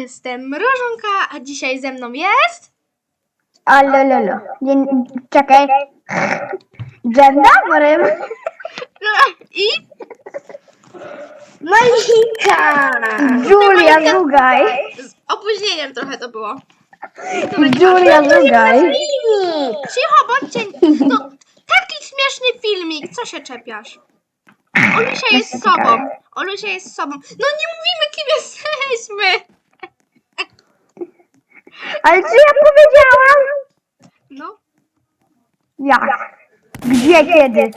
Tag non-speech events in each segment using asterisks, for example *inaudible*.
jestem Mrożonka, a dzisiaj ze mną jest... Ale lolo. Nie, czekaj. Dzień dobry. No i... Malika. Julia Zugaj. Z opóźnieniem trochę to było. Julia Zugaj. Cicho, bądźcie... To taki śmieszny filmik, co się czepiasz? Olusia jest z sobą. Olusia jest sobą. No nie mówimy, kim jesteśmy. Ale co ja powiedziałam? No, Jak? Gdzie, kiedy?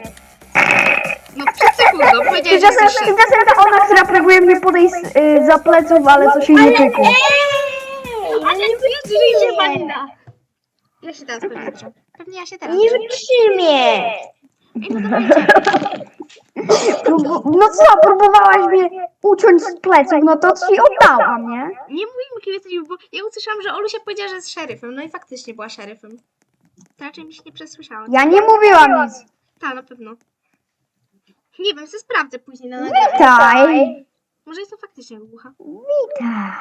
no przed sekundą powiedziałeś, że Tymczasem, jesteś... tymczasem ta ona, która próbuje mnie podejść y, za pleców, ale co się nie pykło. Ale idzie Malina. Ja się teraz pewnie. Pewnie ja się teraz Nie wytrzymie. No to. No co, próbowałaś mnie uciąć z pleców, no to ci oddałam, nie? Nie mówimy, kim jesteś, bo ja usłyszałam, że Olusia powiedziała, że jest szeryfem. No i faktycznie była szeryfem. To raczej mi się nie przesłyszała. Ja nie mówiłam nic. Tak, na pewno. Nie wiem, co sprawdzę później na nagraniu. Witaj. Może jestem faktycznie głucha. Witaj.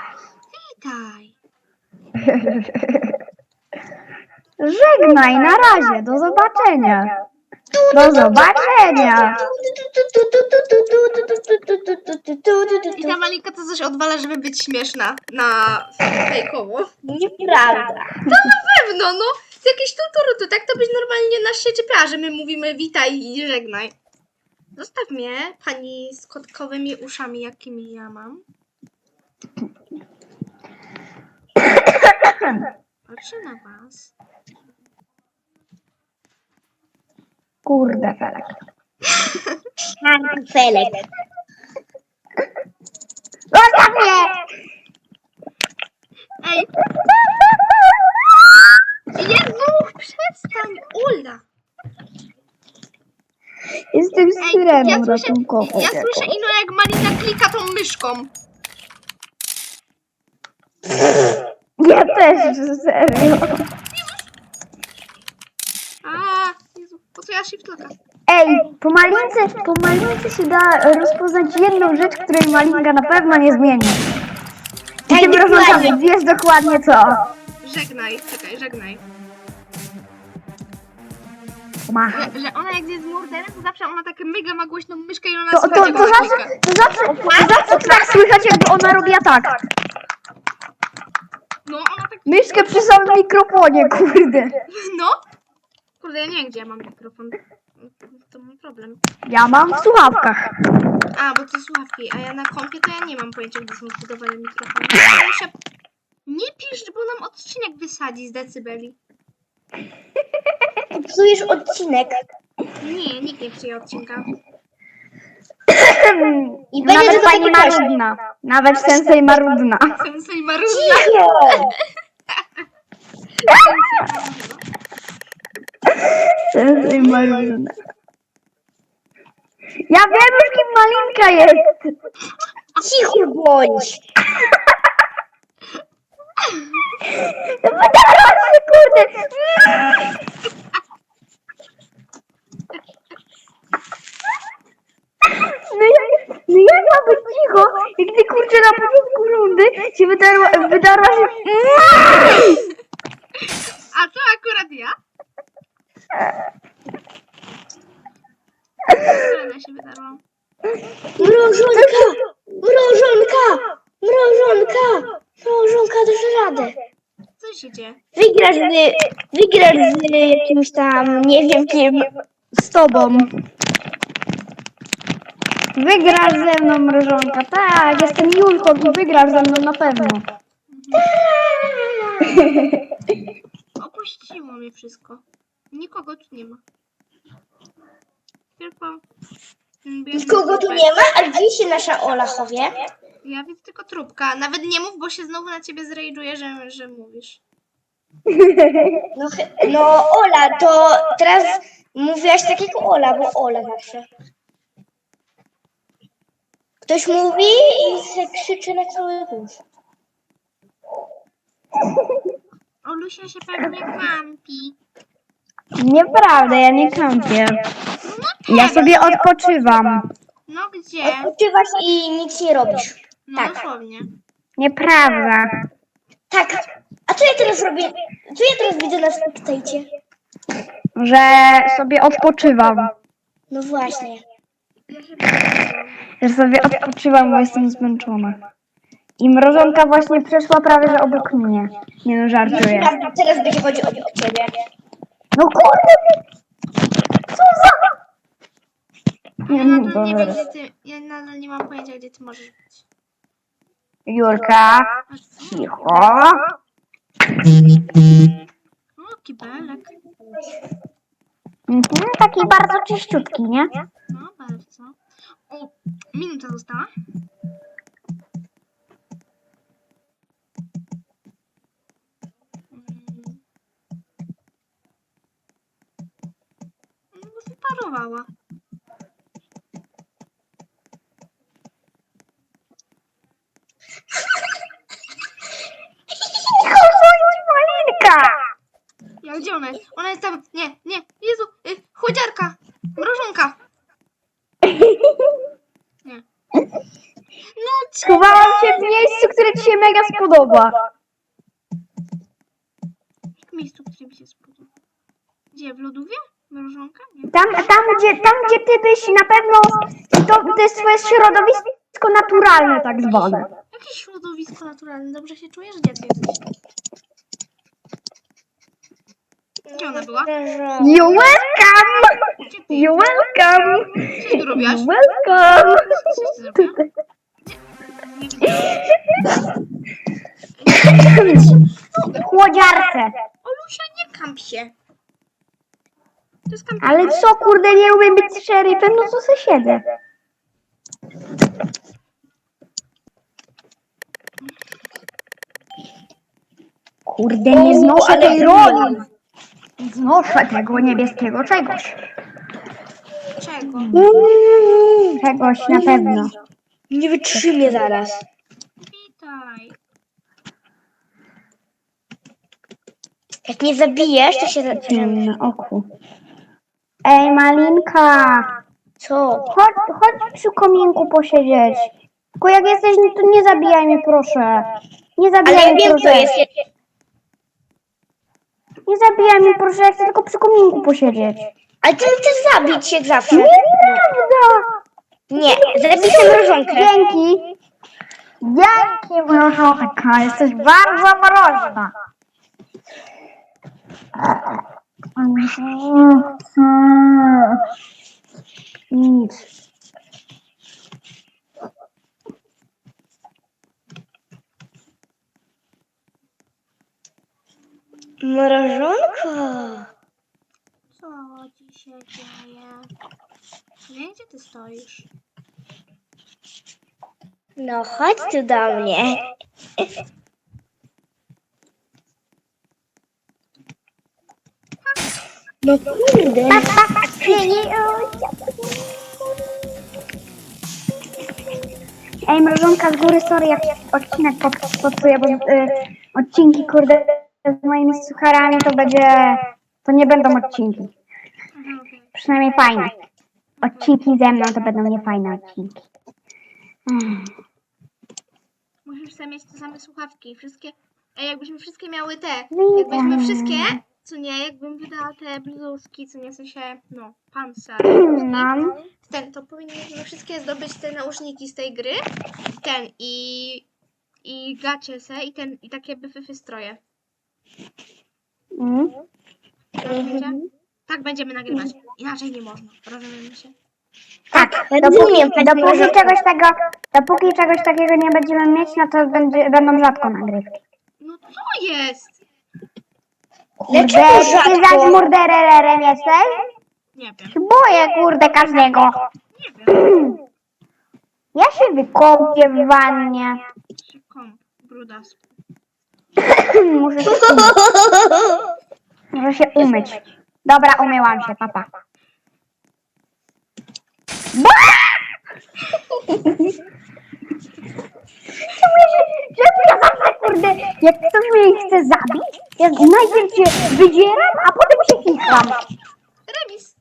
Witaj. *laughs* Żegnaj, na razie, do zobaczenia. Do zobaczenia. I ta Malinka to coś odwala, żeby być śmieszna na fejkowo. Nieprawda. Na pewno, no. To jakieś tuturutu, tak to byś normalnie nas się czepiała, że my mówimy witaj i żegnaj. Zostaw mnie, pani z kotkowymi uszami, jakimi ja mam. *coughs* Patrzę na was. Kurde, Felek. Felek. Zostaw mnie! Ej! Jezu, przestań! Ula! Jestem syreną ja słyszę, ratunkową. ja słyszę ino jak Marina klika tą myszką. Ja też, serio. A, po co ja? Ej, po malince, po malince się da rozpoznać jedną rzecz, której malinka na pewno nie zmieni. I Tak, tym rozwiązaniem wiesz dokładnie co. Żegnaj, czekaj, żegnaj. Macha. Że, że ona jak jest murderem, to zawsze ona tak mega ma głośną myszkę i ona To, to, słychać, to, zawsze, to, zawsze, to zawsze tak słychać, jakby ona robiła tak. No, ona tak, Myszkę przy samym mikrofonie, kurde. no. Kurde, ja nie wiem, gdzie ja mam mikrofon. To mój problem. Ja mam w słuchawkach. A, bo to słuchawki, a ja na kompie to ja nie mam pojęcia, gdzie są zbudowane mikrofony. Ja muszę... Nie pisz, bo nam odcinek wysadzi z decybeli. Psujesz odcinek. Nie, nikt nie przyjął odcinka. I będzie Nawet do pani tego marudna. Nawet sensej marudna. Sensei Maruna. Cicho. *laughs* Marudna. Ja wiem już kim malinka jest. Cicho bądź. Wydarła się, kurde. No jak, no jak ma być cicho, ty kurczę na początku rundy się wydarła, wydarła się... A to akurat ja? Która się wydarła? Mrożonka. Mrożonka. Mrożonka. Mrożonka dasz radę. Co się dzieje? Wygrasz z, wygrasz z jakimś tam, nie wiem kim. Z tobą. Wygrasz ze mną, mrożonka. Tak, jestem Julką i wygrasz ze mną na pewno. Opuściło mnie wszystko. Nikogo tu nie ma. Tylko... mm, Nikogo tu nie ma, a gdzie się nasza Ola chowie? Ja widzę tylko trupka. Nawet nie mów, bo się znowu na ciebie zrejdżuje, że, że mówisz. *laughs* No, chy- no Ola, to teraz mówiłaś tak jak Ola, bo Ola zawsze. Ktoś mówi i się krzyczy na cały głos. Olusia się pewnie kampi. Nieprawda, ja nie kampię. No Ja sobie odpoczywam. No gdzie? Odpoczywasz i nic nie robisz. No tak. dosłownie. Nieprawda. Tak. A co ja teraz robię? Co ja teraz widzę na spectajcie? Że sobie odpoczywam. No właśnie. Ja. Że sobie odpoczywam, bo jestem zmęczona. I mrożonka właśnie przeszła prawie że obok mnie. Nie no, żartuję. Teraz będzie chodził obok ciebie. No kurde! Co za... Ja Mm, nadal nie dobra. wiem, gdzie ty... Ja nadal nie mam pojęcia, gdzie ty możesz być. Julka, A co? cicho. O, kibelek. Mhm, taki bardzo czyściutki, nie? No, bardzo. O, minuta została. Mm. Bądź malinka! Ja gdzie ona jest? Ona jest tam. Nie, nie. Jezu, y, chłodziarka. Mrożonka. Nie. No, ci... Schowałam się w miejscu, które ci się mega spodoba. W miejscu, które mi się spodoba. Gdzie? W lodówie? Mrożonka? Nie. Tam, tam, gdzie, tam, gdzie ty byś na pewno, to, to jest twoje środowisko naturalne tak zwane. Jakieś środowisko naturalne. Dobrze się czujesz? Gdzie ty jesteś? Gdzie ona była? You welcome! Gdzie ty? You welcome! Co ty robiłaś? You welcome! Co ty zrobiła? Nie W chłodziarce. Olusia, nie kamp się. To jest kamp. Ale co, kurde, nie umiem być szeryfem, no co se siedzę? Kurde, nie znoszę tej roli. Nie znoszę tego niebieskiego czegoś. Czego? Czegoś na pewno. Nie wytrzymie zaraz. Witaj. Jak nie zabijesz, to się zaczynamy. Na oku. Ej, Malinka, Co? chodź, chodź przy kominku posiedzieć. Tylko jak jesteś, no to nie zabijaj mnie, proszę. Nie Ale zabijaj ja mnie, wiem, co proszę. jest. Nie zabijaj mnie, proszę, ja chcę tylko przy kominku posiedzieć. Ale ty chcesz zabić, jak zawsze. Nieprawda! Nie, zabij tę mrożonkę. Dzięki. Dzięki, mrożonka. Jesteś bardzo mroźna. Nic. Mrożonko. Co ci się dzieje? Nie, gdzie ty No. No kurde. Ej, mrożonka z góry, sorry, jak odcinek pop- popsuję, bo y, odcinki, kurde, z moimi sucharami to będzie, to nie będą odcinki. Przynajmniej fajne. Odcinki ze mną to będą niefajne odcinki. Mm. Musisz sobie mieć te same słuchawki. Wszystkie. Ej, jakbyśmy wszystkie miały te. Witam. Jakbyśmy wszystkie. Co nie, jakbym wydała te bluzki, co nie w sensie, no, pancer. No. Ten, to powinniśmy wszystkie zdobyć te nauszniki z tej gry. Ten i. I gacie se i ten, i takie byfy stroje. Mm. Rozumiecie? Tak będziemy nagrywać. Inaczej nie można. Rozumiemy się? Tak, Rozumiem, dopóki, pani dopóki czegoś tego, dopóki czegoś takiego nie będziemy mieć, no to będzie, będą rzadko nagrywki. No co jest? Dlaczego ty rzadko? zaś murdererem jesteś? Nie wiem. Boję, kurde, każdego. Nie wiem. Ja się wykąpię w wannie. Brudas. *clears throat* Muszę się umyć. Muszę się umyć. Dobra, umyłam się, papa. Ba! *laughs* Czemu ja się, czemu ja zawsze, kurde, jak ktoś mnie chce zabić, ja najpierw się wydzieram, a potem się chicham. Remis.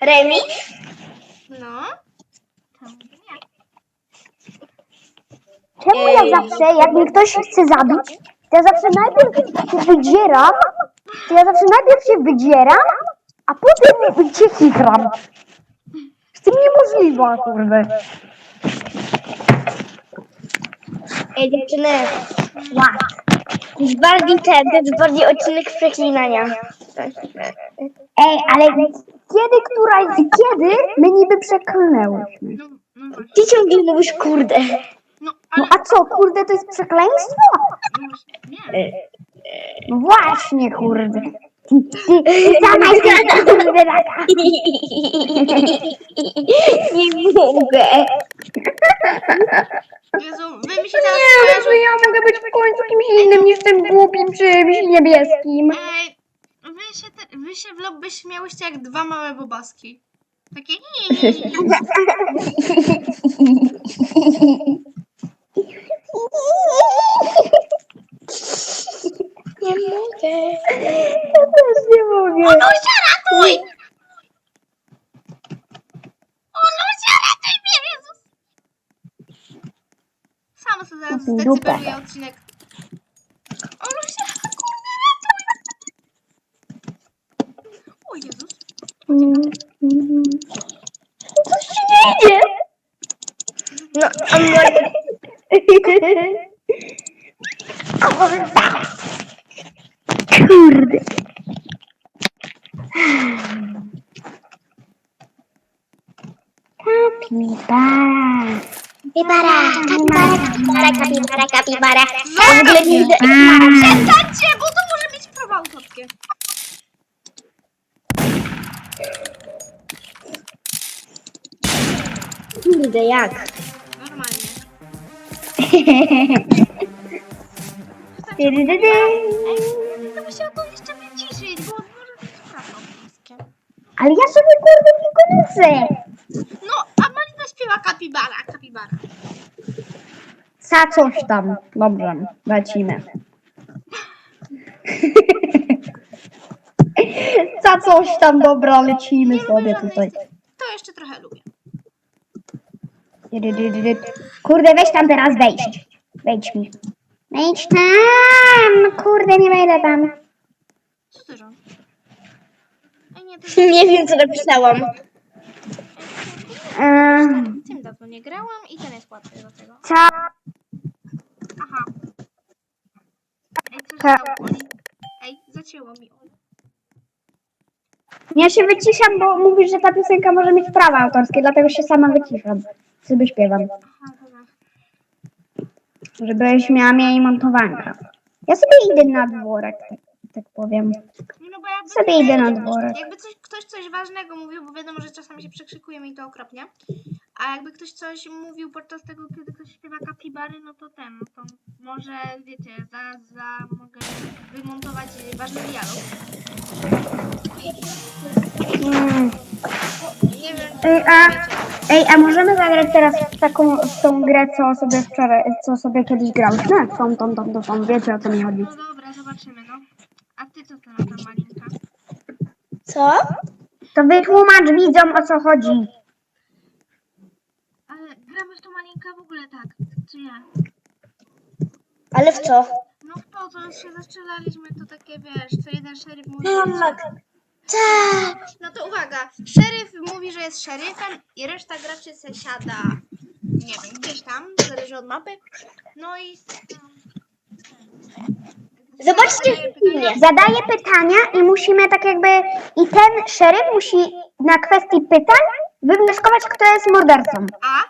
Remis? No. Czemu nie? Czemu ja zawsze, jak mnie ktoś chce zabić, to ja zawsze najpierw się wydzieram, to ja zawsze najpierw się wydzieram, a potem cię chitram. Z tym niemożliwe, kurde. Ej, dziewczyny. To jest bardziej ten, to jest bardziej odcinek przeklinania. Ej, ale kiedy, która, kiedy my niby przeklnęłyśmy? No, no właśnie. Ty ciągle mówisz kurde. No, No a co, kurde, to jest przekleństwo? No, właśnie, nie. No właśnie, kurde. Sama kurde taka. Nie mogę. Jezu, wy mi się teraz kojarzą... ja mogę być w końcu kimś innym niż tym głupim czymś niebieskim. Ej, wy się, te, wy się w lobby śmiałyście jak dwa małe bobaski. Takie... Nie mogę. Ja też nie mogę. Olusia, ratuj! Olusia, ratuj mnie, Jezus! Sama sobie zaraz Dupę. zdecyduję odcinek. Olusia, kurde, ratuj! O Jezus. Coś ci nie idzie. No, a może... Kurde. Kapibara. Kapibara, kapibara, kapibara, kapibara. Ja w ogóle nie widzę... Przestańcie, bo to może być prawa autorskie. Kurde, jak? Normalnie. Ty, ty, ty, ty. Ej, to musiało to jeszcze wyciszyć, bo może być prawa autorskie. Ale ja sobie kurde tylko nucę. No, a Malina śpiewa kapibara, kapibara. Za coś tam. Dobrze, lecimy. *laughs* Za coś tam, dobra, lecimy sobie tutaj. To jeszcze trochę lubię. Kurde, weź tam teraz wejść. Wejdź mi. Wejdź tam! No Kurde, nie wejdę tam. Co ty robisz? Ej, nie, to *laughs* jest... Nie wiem, co napisałam. Ehm, Tym dawno nie grałam i ten jest łatwy do tego. co? Stało, Oli? Ej, zacięło mi. Ja się wyciszam, bo mówisz, że ta piosenka może mieć prawa autorskie, dlatego się sama wyciszam. Sobie śpiewam. Aha, dobra. Żebyś miała mniej montowanka. Ja sobie idę na dworek, tak, tak powiem. Nie, no bo jakby Sobie idę na dworek. Jakby coś, ktoś coś ważnego mówił, bo wiadomo, że czasami się przekrzykujemy i to okropnie. A jakby ktoś coś mówił podczas tego, kiedy ktoś śpiewa kapibary, no to ten, no to może, wiecie, za, za mogę wymontować ważny dialog. Mm. Nie wiem, Ej, a, ej, a możemy zagrać teraz w taką, w tą grę, co sobie wczoraj, co sobie kiedyś grałyśmy? *laughs* Tą, tą, tą, tą, tą, wiecie o co mi chodzi. No dobra, zobaczymy, no. A ty co to na ta malinka? Co? To wytłumacz widzom o co chodzi. Ale gramy w tą malinkę w ogóle tak, czy nie? Ale w co? No w to, co się zastrzelaliśmy, to takie, wiesz, co jeden szeryf mówi, Tak. Tak. No to uwaga, szeryf mówi, że jest szeryfem i reszta graczy se siada, nie wiem, gdzieś tam, zależy od mapy. No i... Zobaczcie. Zadaje pytania i musimy tak jakby, i ten szeryf musi na kwestii pytań wywnioskować, kto jest mordercą. A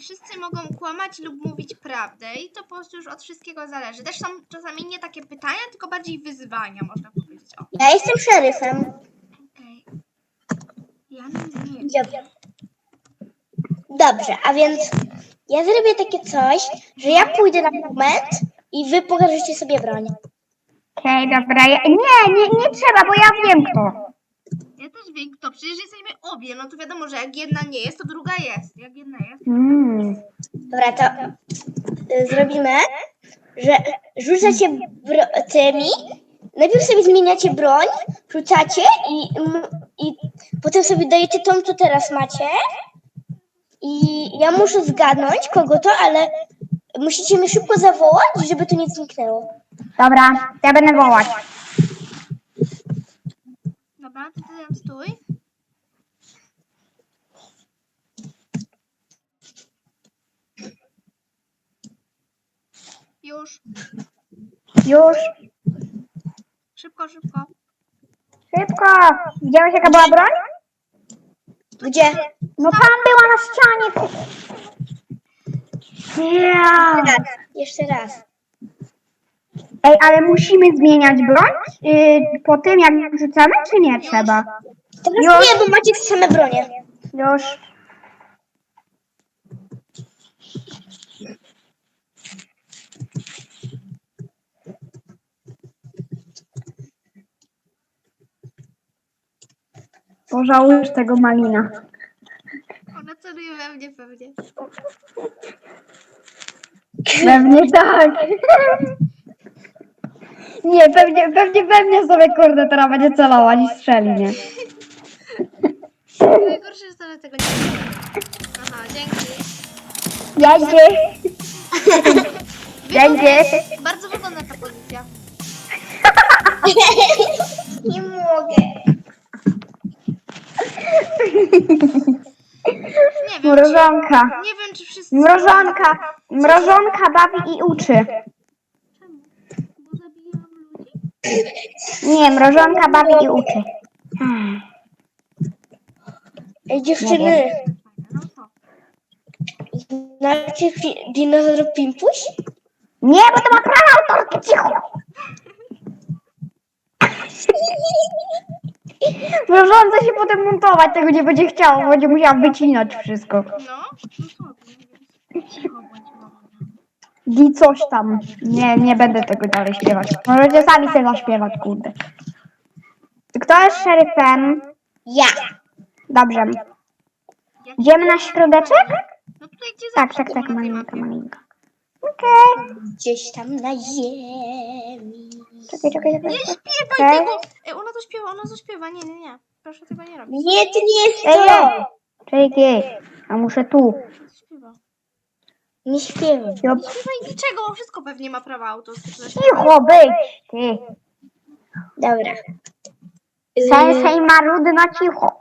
i wszyscy mogą kłamać lub mówić prawdę i to po prostu już od wszystkiego zależy. Też są czasami nie takie pytania, tylko bardziej wyzwania, można powiedzieć. O, Ja jestem szeryfem. okej. Ja nie wiem. Dobrze. Dobrze, a więc ja zrobię takie coś, że ja pójdę na moment i wy pokażecie sobie broń. Okej, dobra. Ja, nie, nie, nie trzeba, bo ja wiem kto. Wiem kto, przecież jesteśmy obie, no to wiadomo, że jak jedna nie jest, to druga jest. Jak jedna jest, Mm. Dobra, to y, zrobimy, że rzucacie bro- tymi, najpierw sobie zmieniacie broń, rzucacie i, i potem sobie dajecie tą, co teraz macie. I ja muszę zgadnąć, kogo to, ale musicie mnie szybko zawołać, żeby to nie zniknęło. Dobra, ja będę wołać. Dobra, ty tam stój. Już. Już. Szybko, szybko. Szybko. Widziałeś jaka była broń? Gdzie? No tam była na ścianie. Ja. Raz. Jeszcze raz. Ej, ale musimy zmieniać broń yy, po tym, jak rzucamy, czy nie trzeba? Teraz Już. nie, bo macie te same bronie. Już. Pożałujesz tego malina. Ona celuje we mnie pewnie. Pewnie tak. Nie, pewnie, pewnie we mnie sobie kurde teraz będzie celować i strzeli, nie? Najgorsze jest to, że tego nie wiem. Aha, dzięki. Jedzie. *laughs* Jedzie. Bardzo wygodna ta pozycja. *laughs* Nie mogę. Nie wiem, Mrożonka. nie wiem, czy wszyscy... Mrożonka. Mrożonka bawi i uczy. Czemu? Bo zabijam ludzi? Nie, mrożonka bawi i uczy. Ej, dziewczyny, znacie fi- dinozaur Pimpuś? Nie, bo to ma prawa autorskie, cicho. Mrożące się potem montować, tego nie będzie chciało, będzie musiała wycinać wszystko. No? No co ty? Cicho bądź mama. I coś tam. Nie, nie będę tego dalej śpiewać. Możecie sami sobie zaśpiewać, kurde. Kto jest szeryfem? Ja. Dobrze. Idziemy na środeczek? No tutaj gdzie Tak, tak, tak, malinka, malinka. Okej. Gdzieś tam na ziemi. Czekaj, czekaj, Nie czekaj. śpiewaj Okej. tego! Ej, ona to śpiewa, ona to śpiewa. Nie, nie, nie. Proszę tego nie robić. Nie, to nie jest Ej, to. ej. Czekaj, a muszę tu. Nie śpiewam. Jo, Nie śpiewaj niczego, on wszystko pewnie ma prawa autorskie. Cicho być, ty. Dobra. Sensei marudna, cicho.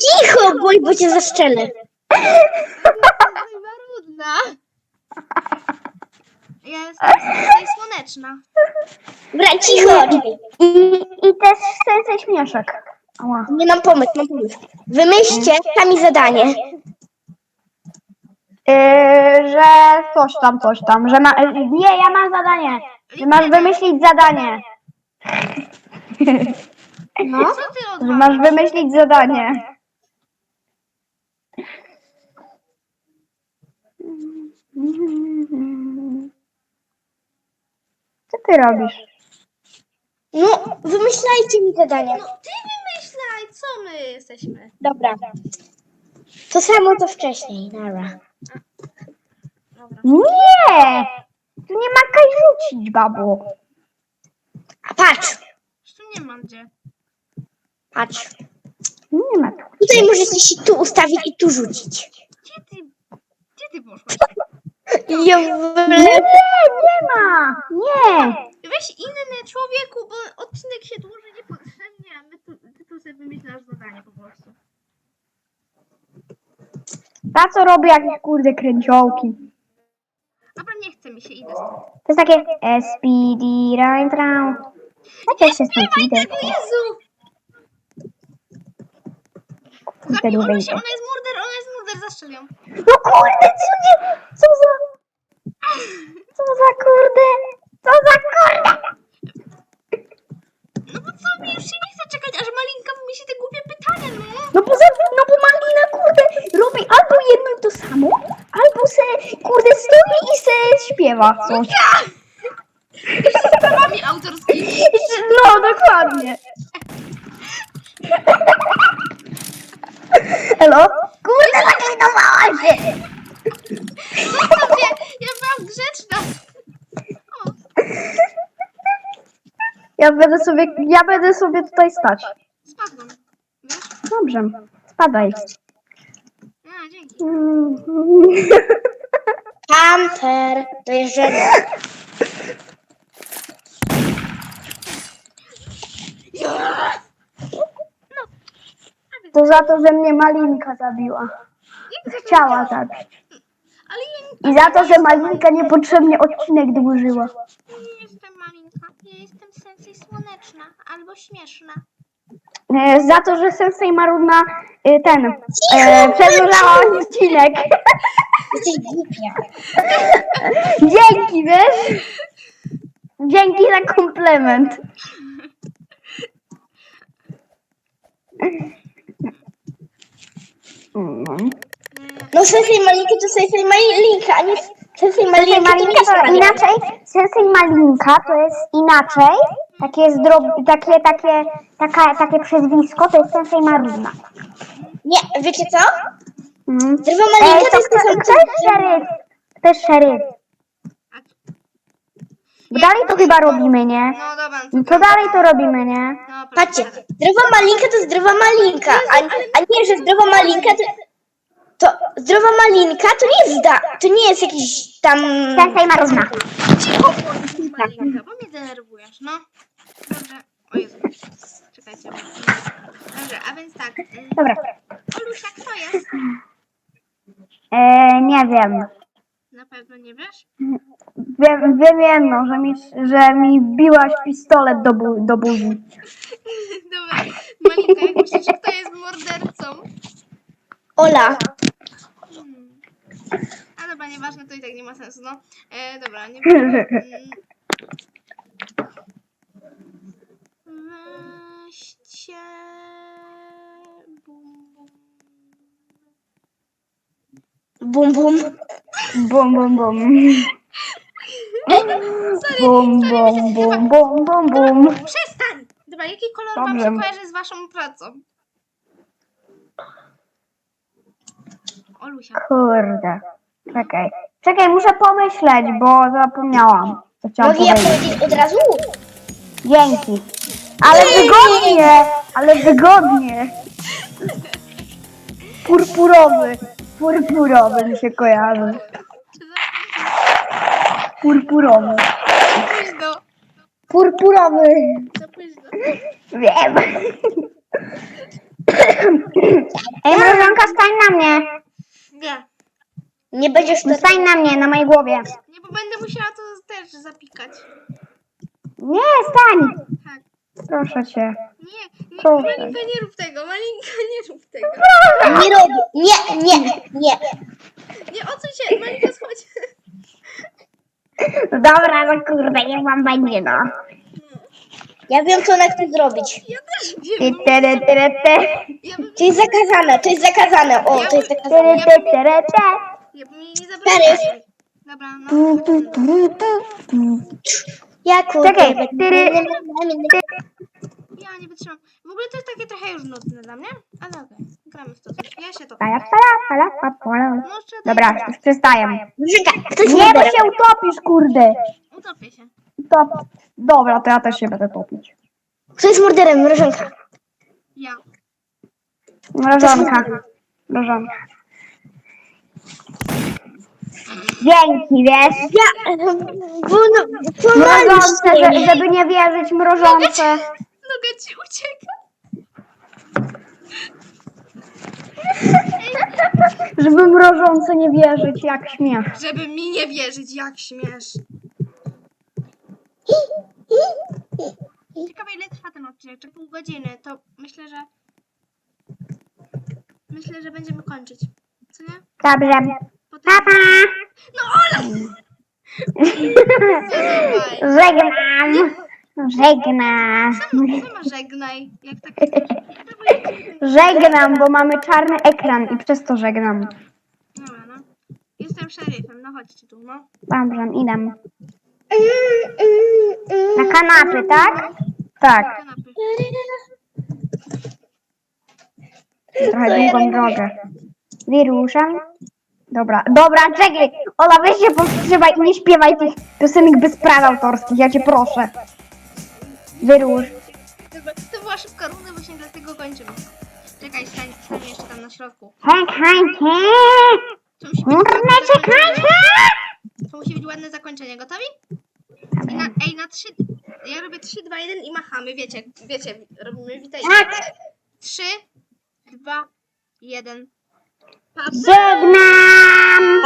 Cicho, boj, bo cię zaszczelę. Marudna. Ja jestem tutaj słoneczna. Dobra, cicho. I, i też sensei śmieszek. Ała. Nie mam pomysł, mam pomysł. Wymyślcie sami zadanie. Yy, że coś tam, coś tam, że ma... Nie, ja mam zadanie. Że masz wymyślić zadanie. No. Co ty Że odwalasz? masz wymyślić zadanie. Co ty robisz? No, wymyślajcie mi zadanie. No ty wymyślaj, co my jesteśmy. Dobra. To samo co wcześniej, nara. Nie! Tu nie ma kaj rzucić, babo. A patrz, Już tu nie mam gdzie. patrz. Nie ma tu. Tutaj możecie się tu ustawić i tu rzucić. Gdzie ty, gdzie ty poszłaś? *laughs* Nie, nie ma! Nie! Weź inny człowieku, bo odcinek się dłuży niepotrzebnie, a my tu, ty tu sobie wymyślasz zadanie po prostu. Ta co robi jakieś kurde kręciołki. Dobra, nie chce mi się, idę stąd. To jest takie SPD Ryan Traum. Ja też się stąd idę. tego, Jezu! Kurde, Zabij, ona, się, ona jest murder, ona jest murder, zastrzel ją. No kurde, co nie? Co za... Co za kurde? Co za kurde? No bo co, mi już się nie chce czekać, aż Malinka wymyśli te głupie pytania, no. No bo, za, no bo Malina kurde robi albo jedno i to samo, albo se kurde stoi i se śpiewa coś. Z prawami autorskimi. No dokładnie. Hello? Kurde, zaklinowała się. Zostaw mnie, ja byłam grzeczna. O, Ja będę sobie, ja będę sobie tutaj stać. spadłam. Wiesz? Dobrze, spadaj. A, dzięki. *laughs* Hunter, dojeżdżamy. To za to, że mnie Malinka zabiła. Chciała zabić. Ale ja I za to, że Malinka niepotrzebnie odcinek dłużyła. nie jestem malinka. Ja jestem sensej słoneczna albo śmieszna. E, Za to, że Sensei Maruna e, ten e, przedłużała odcinek. Jesteś głupia. Dzięki, wiesz? Dzięki za komplement. Mm, No Sensei to Sensei Malinka, a nie Sensei Sensei Malinka to nie Malinka jest to inaczej, Sensei Malinka to jest inaczej, takie, zdrob, takie, takie, taka, takie przezwisko, to jest Sensei Maruna. Nie, wiecie co? Zdrowa Ej, Malinka to to, jest to, jest szeryf, to jest szeryf. Bo dalej to chyba robimy, nie? no dobra, no To dalej to robimy, nie? Patrzcie, zdrowa malinka to zdrowa malinka, a, a nie, że zdrowa malinka to... To zdrowa malinka to nie jest da, to nie jest jakiś tam... Sensei Maruna. Cicho malinka, bo mnie denerwujesz, no. O Jezu. Dobrze, a więc tak. Y, dobra. Olusia, kto jest? E, nie wiem. Na pewno nie wiesz? Wiem, wiem jedno, że mi, że mi biłaś pistolet do, bu, do buzi. *laughs* Dobra, Monika, jak myślisz, kto jest mordercą? Ola. Hmm. A dobra, nieważne, to i tak nie ma sensu, no. E, dobra, nie będę, *laughs* mm, 15. Bum, bum. Bum, bum. Bum, bum, bum. Bum, bum, bum, bum. Przestań! Dobra, jaki kolor wam się kojarzy z waszą pracą? Olusia. Kurde. Czekaj. Czekaj, muszę pomyśleć, bo zapomniałam. Co chciałam Mogę ja powiedzieć od razu? Dzięki. Ale wygodnie, ale wygodnie. Purpurowy. Purpurowy mi się kojarzy. Purpurowy. Późno, Purpurowy. za późno. Wiem. Ej, mrożonka, stań na mnie. Nie, Nie będziesz to... Stań na mnie, na mojej głowie. nie, bo będę musiała to też zapikać. Nie, stań. Proszę cię. Nie, nie, Proszę. Malinka, nie rób tego, Malinka, nie rób tego. Nie robię. Nie, nie, nie. Nie, odsuń się, Malinka, schodź. Dobra, no kurde, niech wam będzie, no. Ja wiem, co ona chce zrobić. Ja też Ty, wiem, ty. ja bym, To jest zakazane, to jest zakazane. O, to jest Ty, zakazane. ty. ja bym jej nie zabrała. Dobra, no. Tu, tu, tu, tu, tu. Ja kurde. Czekaj, będę- ogóle to jest takie trochę już nudne dla mnie, ale okej, gramy w to coś. Ja się to. Pala, pala, pala, pa, pala. No, Dobra, już przestaję. Ktoś Nie, bo się utopisz, kurde. Utopię się. Top. Dobra, to ja też się będę topić. Kto jest morderem? Mrożonka. Ja. Mrożonka. Mrożonka. Dzięki, wiesz? Ja, bo no, że, żeby nie wierzyć mrożące. Noga ci ucieka. Żeby mrożące nie wierzyć, jak śmiech. Żeby mi nie wierzyć, jak śmiesz. Ciekawe ile trwa ten odcinek, czy pół godziny, to myślę, że... Myślę, że będziemy kończyć. Co nie? Dobrze. Potem... Pa, pa. No Ola! *laughs* Żegnam. Żegnam. Nie ma żegnaj, jak tak. Żegnam, bo mamy czarny ekran i przez to żegnam. Dobra, no. Jestem szeryfem, no chodźcie tu, no. Dobrze, idę. Na kanapy, tak? Tak, Kanapy. trochę długą drogę. Wyruszam. Dobra, dobra, czekaj. Ola, weź się powstrzymaj i nie śpiewaj tych piosenek bez praw autorskich, ja cię proszę. Wyrusz. To była szybka runda, właśnie dlatego kończymy. Czekaj, stań, stań jeszcze tam na środku. Hej, hej, hej. To musi być czekajcie! zakończenie. To musi być ładne zakończenie. Gotowi? I na, ej, na trzy. Ja robię 3, 2, 1 i machamy. Wiecie, wiecie, robimy witajcie. Tak. 3, 2, 1. Pa, pa. Żegnam!